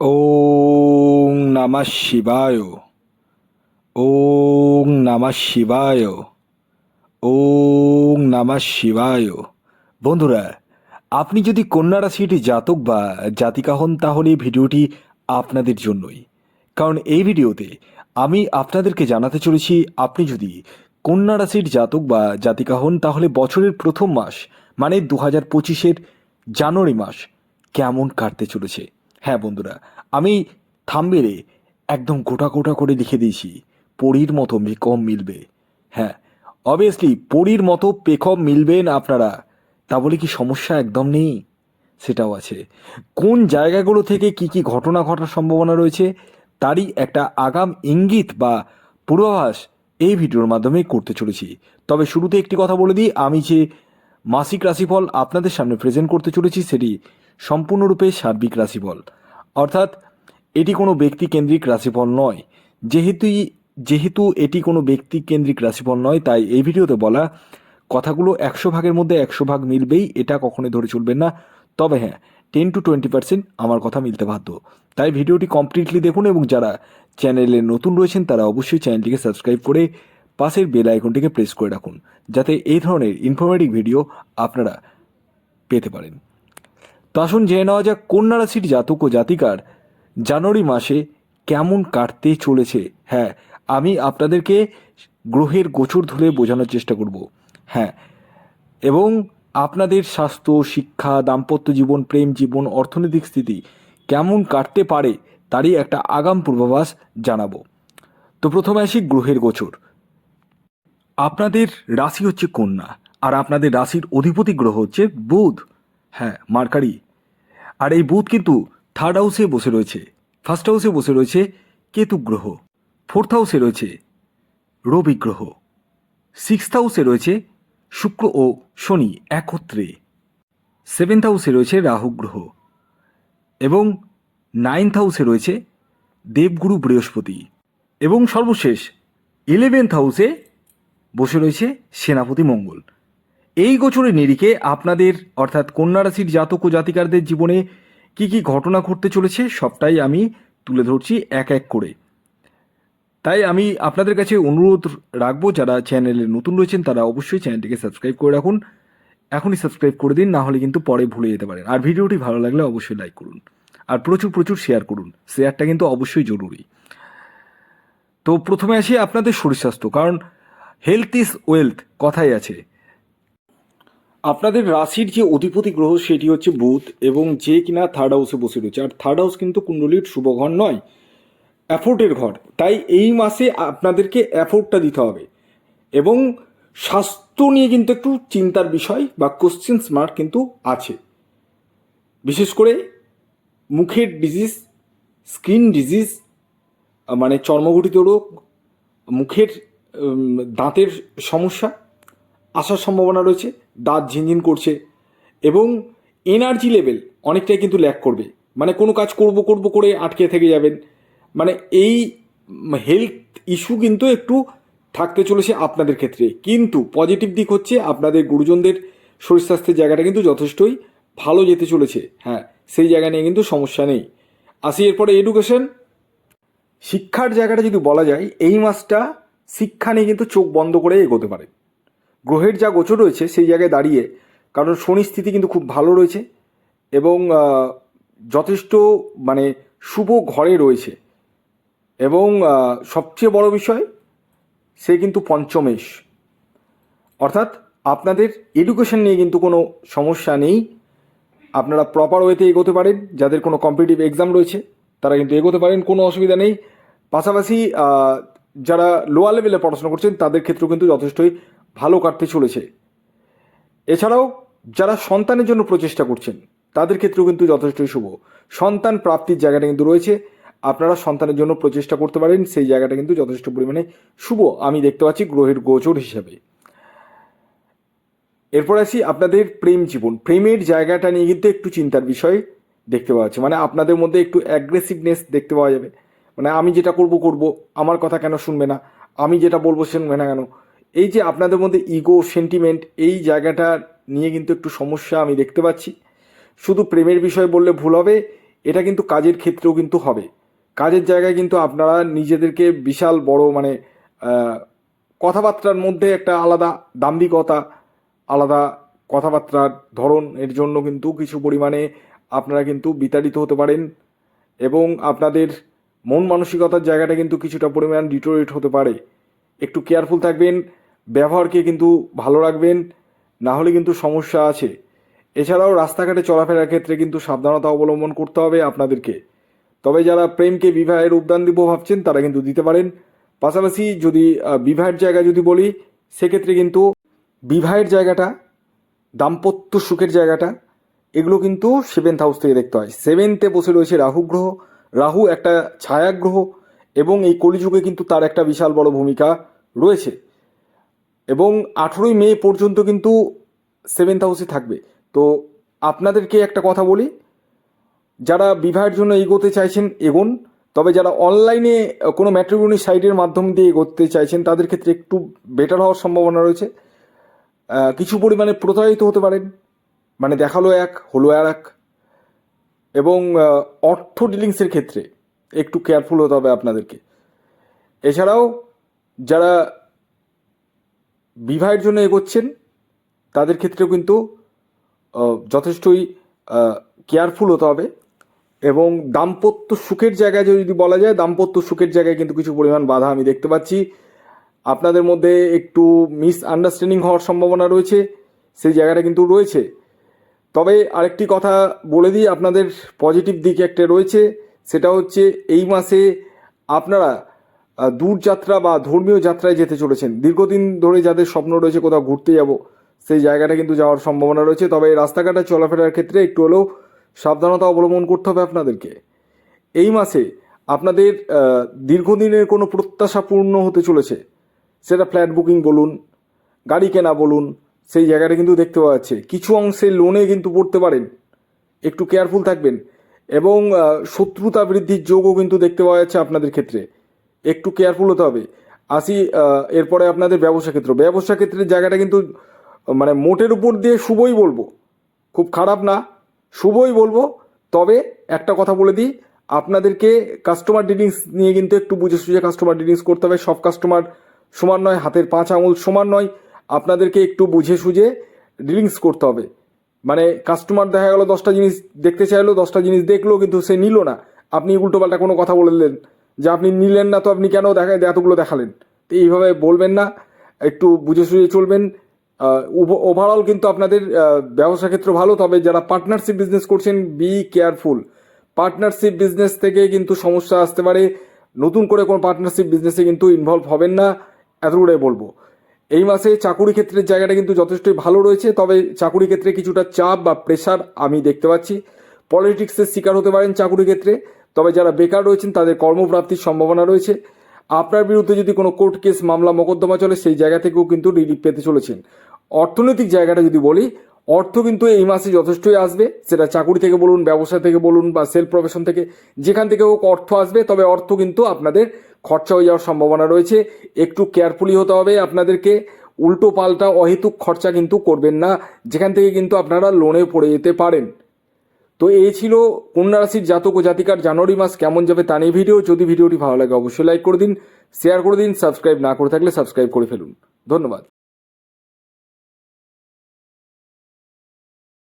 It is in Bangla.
ওং নমঃ শিবায়। ওং নমঃ শিবায়। ওং নমঃ শিবায়। বন্ধুরা, আপনি যদি কন্যা রাশির জাতক বা জাতিকা হন তাহলে এই ভিডিওটি আপনাদের জন্যই। কারণ এই ভিডিওতে আমি আপনাদেরকে জানাতে চলেছি, আপনি যদি কন্যা রাশির জাতক বা জাতিকা হন তাহলে বছরের প্রথম মাস মানে দু হাজার পঁচিশের জানুয়ারি মাস, কেমন কাটতে চলেছে? হ্যাঁ বন্ধুরা, আমি থামবেলে একদম গোটা গোটা করে লিখে দিয়েছি, পরীর মতো মেকম মিলবে। হ্যাঁ অবভিয়াসলি পরীর মতো পেকম মিলবেন আপনারা, তা বলে কি সমস্যা একদম নেই? সেটাও আছে। কোন জায়গাগুলো থেকে কি কি ঘটনা ঘটার সম্ভাবনা রয়েছে, তারই একটা আগাম ইঙ্গিত বা পূর্বাভাস এই ভিডিওর মাধ্যমে করতে চলেছি। তবে শুরুতে একটি কথা বলে দিই, আমি যে মাসিক রাশিফল আপনাদের সামনে প্রেজেন্ট করতে চলেছি, সেটি সম্পূর্ণরূপে সার্বিক রাশিফল। অর্থাৎ, এটি কোনো ব্যক্তিকেন্দ্রিক রাশিফল নয়। যেহেতু যেহেতু এটি কোনো ব্যক্তিকেন্দ্রিক রাশিফল নয়, তাই এই ভিডিওতে বলা কথাগুলো একশো ভাগের মধ্যে একশো ভাগ মিলবেই, এটা কখনোই ধরে চলবেন না। তবে হ্যাঁ টেন টু টোয়েন্টি পার্সেন্ট আমার কথা মিলতে বাধ্য। তাই ভিডিওটি কমপ্লিটলি দেখুন এবং যারা চ্যানেলে নতুন রয়েছেন, তারা অবশ্যই চ্যানেলটিকে সাবস্ক্রাইব করে পাশের বেল আইকনটিকে প্রেস করে রাখুন, যাতে এই ধরনের ইনফরমেটিভ ভিডিও আপনারা পেতে পারেন। তো আসুন জেনে নেওয়া যাক কন্যা রাশির জাতক ও জাতিকার। জানুয়ারি মাসে কেমন কাটতে চলেছে? হ্যাঁ আমি আপনাদেরকে গ্রহের গোচর ধরে বোঝানোর চেষ্টা করব। হ্যাঁ এবং আপনাদের স্বাস্থ্য, শিক্ষা, দাম্পত্য জীবন, প্রেম জীবন, অর্থনৈতিক স্থিতি কেমন কাটতে পারে তারই একটা আগাম পূর্বাভাস জানাব। তো প্রথমে আসি গ্রহের গোচর। আপনাদের রাশি হচ্ছে কন্যা, আর আপনাদের রাশির অধিপতি গ্রহ হচ্ছে বুধ। হ্যাঁ মার্কারি আর এই বুধ কিন্তু থার্ড হাউসে বসে রয়েছে। ফার্স্ট হাউসে বসে রয়েছে কেতু গ্রহ ফোর্থ হাউসে রয়েছে রবি গ্রহ সিক্সথ হাউসে রয়েছে শুক্র ও শনি একত্রে সেভেন্থ হাউসে রয়েছে রাহু গ্রহ এবং নাইন্থ হাউসে রয়েছে দেবগুরু বৃহস্পতি এবং সর্বশেষ ইলেভেন্থ হাউসে বসে রয়েছে সেনাপতি মঙ্গল। এই গোচরের নিরিখে আপনাদের, অর্থাৎ কন্যা রাশির জাতক ও জাতিকারদের জীবনে কি কি ঘটনা ঘটতে চলেছে সবটাই আমি তুলে ধরছি এক এক করে। তাই আমি আপনাদের কাছে অনুরোধ রাখব, যারা চ্যানেলে নতুন রয়েছেন তারা অবশ্যই চ্যানেলটিকে সাবস্ক্রাইব করে রাখুন। এখনই সাবস্ক্রাইব করে দিন, না হলে কিন্তু পরে ভুলে যেতে পারেন। আর ভিডিওটি ভালো লাগলে অবশ্যই লাইক করুন আর প্রচুর প্রচুর শেয়ার করুন। শেয়ারটা কিন্তু অবশ্যই জরুরি। তো প্রথমে আসি আপনাদের শরীর স্বাস্থ্য, কারণ হেলথ ইজ ওয়েলথ কথাই আছে। আপনাদের রাশির যে অধিপতি গ্রহ সেটি হচ্ছে বুধ এবং যে কিনা থার্ড হাউসে বসে রয়েছে। আর থার্ড হাউস কিন্তু কুণ্ডলীর শুভ ঘর নয় অ্যাফোর্টের ঘর। তাই এই মাসে আপনাদেরকে অ্যাফোর্টটা দিতে হবে এবং স্বাস্থ্য নিয়ে কিন্তু একটু চিন্তার বিষয় বা কোশ্চেন্স মার্ক কিন্তু আছে। বিশেষ করে মুখের ডিজিজ স্কিন ডিজিজ মানে চর্মঘটিত রোগ, মুখের দাঁতের সমস্যা আসার সম্ভাবনা রয়েছে, দাঁত ঝিনঝিন করছে এবং এনার্জি লেভেল অনেকটাই কিন্তু ল্যাক করবে। মানে কোনো কাজ করব করব করে আটকে থেকে যাবেন। মানে এই হেলথ ইস্যু কিন্তু একটু থাকতে চলেছে আপনাদের ক্ষেত্রে। কিন্তু পজিটিভ দিক হচ্ছে আপনাদের গুরুজনদের শরীর স্বাস্থ্যের জায়গাটা কিন্তু যথেষ্টই ভালো যেতে চলেছে। হ্যাঁ সেই জায়গা নিয়ে কিন্তু সমস্যা নেই। আসি এরপরে এডুকেশন শিক্ষার জায়গাটা যদি বলা যায়, এই মাসটা শিক্ষা নিয়ে কিন্তু চোখ বন্ধ করে এগোতে পারে। গ্রহের যা গোচর রয়েছে সেই জায়গায় দাঁড়িয়ে, কারণ শনি স্থিতি কিন্তু খুব ভালো রয়েছে এবং যথেষ্ট মানে শুভ ঘরে রয়েছে। এবং সবচেয়ে বড় বিষয়, সে কিন্তু পঞ্চমেশ। অর্থাৎ আপনাদের এডুকেশন নিয়ে কিন্তু কোনো সমস্যা নেই। আপনারা প্রপার ওয়েতে এগোতে পারেন, যাদের কোনো কম্পিটিটিভ এক্সাম রয়েছে, তারা কিন্তু এগোতে পারেন, কোনো অসুবিধা নেই। পাশাপাশি যারা লোয়ার লেভেলে পড়াশোনা করছেন, তাদের ক্ষেত্রেও কিন্তু যথেষ্টই ভালো কাটতে চলেছে। এছাড়াও যারা সন্তানের জন্য প্রচেষ্টা করছেন, তাদের ক্ষেত্রেও কিন্তু যথেষ্টই শুভ। সন্তান প্রাপ্তির জায়গাটা কিন্তু রয়েছে। আপনারা সন্তানের জন্য প্রচেষ্টা করতে পারেন, সেই জায়গাটা কিন্তু যথেষ্ট পরিমাণে শুভ। আমি দেখতে পাচ্ছি গ্রহের গোচর হিসাবে। এরপর আসি আপনাদের প্রেম জীবন। প্রেমের জায়গাটা নিয়ে কিন্তু একটু চিন্তার বিষয় দেখতে পাওয়া যাচ্ছে। মানে আপনাদের মধ্যে একটু অ্যাগ্রেসিভনেস দেখতে পাওয়া যাবে। মানে আমি যেটা করব করব। আমার কথা কেন শুনবে না? আমি যেটা বলব, শুনবে না কেন? এই যে আপনাদের মধ্যে ইগো সেন্টিমেন্ট এই জায়গাটা নিয়ে কিন্তু একটু সমস্যা আমি দেখতে পাচ্ছি। শুধু প্রেমের বিষয় বললে ভুল হবে, এটা কিন্তু কাজের ক্ষেত্রেও কিন্তু হবে। কাজের জায়গায় কিন্তু আপনারা নিজেদেরকে বিশাল বড় মানে কথাবার্তার মধ্যে একটা আলাদা দাম্ভিকতা, আলাদা কথাবার্তার ধরন, এর জন্য কিন্তু কিছু পরিমাণে আপনারা কিন্তু বিতাড়িত হতে পারেন এবং আপনাদের মন মানসিকতার জায়গাটা কিন্তু কিছুটা পরিমাণ ডিটোরেট হতে পারে। একটু কেয়ারফুল থাকবেন ব্যবহারকে কিন্তু ভালো রাখবেন, না হলে কিন্তু সমস্যা আছে। এছাড়াও রাস্তাঘাটে চলাফেরার ক্ষেত্রে কিন্তু সাবধানতা অবলম্বন করতে হবে আপনাদেরকে। তবে যারা প্রেমকে বিবাহের উদ্যান দিব ভাবছেন, তারা কিন্তু দিতে পারেন। পাশাপাশি যদি বিবাহের জায়গা যদি বলি, সেক্ষেত্রে কিন্তু বিবাহের জায়গাটা, দাম্পত্য সুখের জায়গাটা, এগুলো কিন্তু সেভেন্থ হাউস থেকে দেখতে হয়। সেভেন্থে বসে রয়েছে রাহু গ্রহ। রাহু একটা ছায়া গ্রহ এবং এই কলিযুগে কিন্তু তার একটা বিশাল বড় ভূমিকা রয়েছে। এবং আঠেরোই মে পর্যন্ত কিন্তু সেভেন্থ হাউসে থাকবে। তো আপনাদেরকে একটা কথা বলি, যারা বিবাহের জন্য এগোতে চাইছেন, এগোন। তবে যারা অনলাইনে কোনো ম্যাট্রিমনি সাইটের মাধ্যম দিয়ে এগোতে চাইছেন, তাদের ক্ষেত্রে একটু বেটার হওয়ার সম্ভাবনা রয়েছে। কিছু পরিমাণে প্রতারিত হতে পারেন। মানে দেখাল এক, হলো আর এক। এবং অর্থ ডিলিংসের ক্ষেত্রে একটু কেয়ারফুল হতে হবে আপনাদেরকে। এছাড়াও, যারা বিবাহের জন্য এগোচ্ছেন, তাদের ক্ষেত্রেও কিন্তু যথেষ্টই কেয়ারফুল হতে হবে এবং দাম্পত্য সুখের জায়গায় যদি বলা যায়, দাম্পত্য সুখের জায়গায় কিন্তু কিছু পরিমাণ বাধা আমি দেখতে পাচ্ছি। আপনাদের মধ্যে একটু মিস আন্ডারস্ট্যান্ডিং হওয়ার সম্ভাবনা রয়েছে, সেই জায়গাটা কিন্তু রয়েছে। তবে আরেকটি কথা বলে দিই, আপনাদের পজিটিভ দিক একটা রয়েছে, সেটা হচ্ছে এই মাসে আপনারা দূরযাত্রা বা ধর্মীয় যাত্রায় যেতে চলেছেন। দীর্ঘদিন ধরে যাদের স্বপ্ন রয়েছে কোথাও ঘুরতে যাব, সেই জায়গাটা কিন্তু যাওয়ার সম্ভাবনা রয়েছে। তবে রাস্তাঘাটে চলাফেরার ক্ষেত্রে একটু হলেও সাবধানতা অবলম্বন করতে হবে আপনাদেরকে। এই মাসে আপনাদের দীর্ঘদিনের কোনো প্রত্যাশা পূর্ণ হতে চলেছে? সেটা ফ্ল্যাট বুকিং বলুন, গাড়ি কেনা বলুন, সেই জায়গাটা কিন্তু দেখতে পাওয়া যাচ্ছে। কিছু অংশে লোনে কিন্তু পড়তে পারেন, একটু কেয়ারফুল থাকবেন এবং শত্রুতা বৃদ্ধির যোগও কিন্তু দেখতে পাওয়া যাচ্ছে আপনাদের ক্ষেত্রে। একটু কেয়ারফুল হতে হবে। আসি এরপরে আপনাদের ব্যবসা ক্ষেত্র। ব্যবসা ক্ষেত্রের জায়গাটা কিন্তু মানে মোটের উপর দিয়ে শুভই বলব। খুব খারাপ না, শুভই বলব। তবে একটা কথা বলে দিই, আপনাদেরকে কাস্টমার ডিলিংস নিয়ে কিন্তু একটু বুঝে সুঝে কাস্টমার ডিলিংস করতে হবে। সব কাস্টমার সমান নয়, হাতের পাঁচ আঙুল সমান নয়। আপনাদেরকে একটু বুঝে সুঝে ডিলিংস করতে হবে। মানে কাস্টমার দেখা গেলো দশটা জিনিস দেখতে চাইলো, দশটা জিনিস দেখল, কিন্তু সে নিল না। আপনি উল্টোপাল্টা কোনো কথা বলে দিলেন। যে আপনি নিলেন না, তো আপনি কেন দেখা এতগুলো দেখালেন? তো এইভাবে বলবেন না, একটু বুঝে সুঝে চলবেন। ওভারঅল কিন্তু আপনাদের ব্যবসা ক্ষেত্র ভালো, তবে যারা পার্টনারশিপ বিজনেস করছেন বি কেয়ারফুল পার্টনারশিপ বিজনেস থেকে কিন্তু সমস্যা আসতে পারে। নতুন করে কোনো পার্টনারশিপ বিজনেসে কিন্তু ইনভলভ হবেন না এতগুলোই বলব। এই মাসে চাকুরি ক্ষেত্রের জায়গাটা কিন্তু যথেষ্টই ভালো রয়েছে, তবে চাকুরি ক্ষেত্রে কিছুটা চাপ বা প্রেশার আমি দেখতে পাচ্ছি। পলিটিক্সের শিকার হতে পারেন চাকুরি ক্ষেত্রে। তবে যারা বেকার রয়েছেন, তাদের কর্মপ্রাপ্তির সম্ভাবনা রয়েছে। আপনার বিরুদ্ধে যদি কোনো কোর্ট কেস, মামলা, মোকদ্দমা চলে, সেই জায়গা থেকেও কিন্তু রিলিফ পেতে চলেছেন। অর্থনৈতিক জায়গাটা যদি বলি, অর্থ কিন্তু এই মাসে যথেষ্টই আসবে। সেটা চাকুরি থেকে বলুন, ব্যবসা থেকে বলুন বা সেলফ প্রফেশন থেকে, যেখান থেকে হোক অর্থ আসবে। তবে অর্থ কিন্তু আপনাদের খরচা হয়ে যাওয়ার সম্ভাবনা রয়েছে। একটু কেয়ারফুলি হতে হবে আপনাদেরকে। উল্টো পাল্টা অহেতুক খরচা কিন্তু করবেন না, যেখান থেকে কিন্তু আপনারা লোনে পড়ে যেতে পারেন। তো এই ছিল কন্যা রাশির জাতক ও জাতিকার জানুয়ারি মাস কেমন যাবে তা নিয়ে ভিডিও। যদি ভিডিওটি ভালো লাগে, অবশ্যই লাইক করে দিন শেয়ার করে দিন সাবস্ক্রাইব না করে থাকলে সাবস্ক্রাইব করে ফেলুন। ধন্যবাদ।